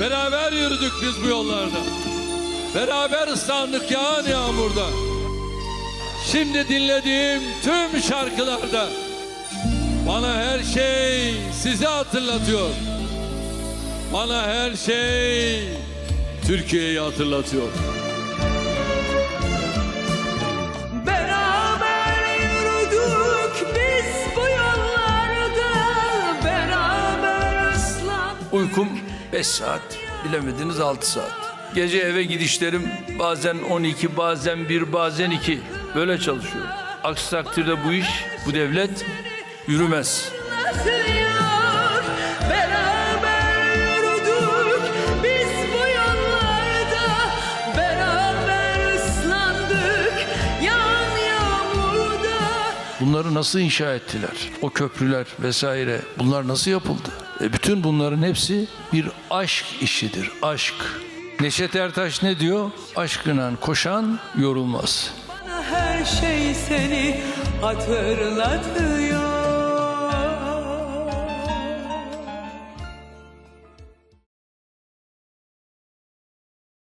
Beraber yürüdük biz bu yollarda. Beraber ıslandık yağan yağmurda. Şimdi dinlediğim tüm şarkılarda bana her şey sizi hatırlatıyor. Bana her şey Türkiye'yi hatırlatıyor. Beraber yürüdük biz bu yollarda Beraber ıslan Uykum 5 saat, bilemediniz 6 saat. Gece eve gidişlerim bazen 12, bazen 1, bazen 2. Böyle çalışıyorum. Aksi takdirde bu iş, bu devlet yürümez. Bunları nasıl inşa ettiler? O köprüler vesaire bunlar nasıl yapıldı? E bütün bunların hepsi bir aşk işidir. Aşk. Neşet Ertaş ne diyor? Aşkına koşan yorulmaz. Bana her şey seni hatırlatıyor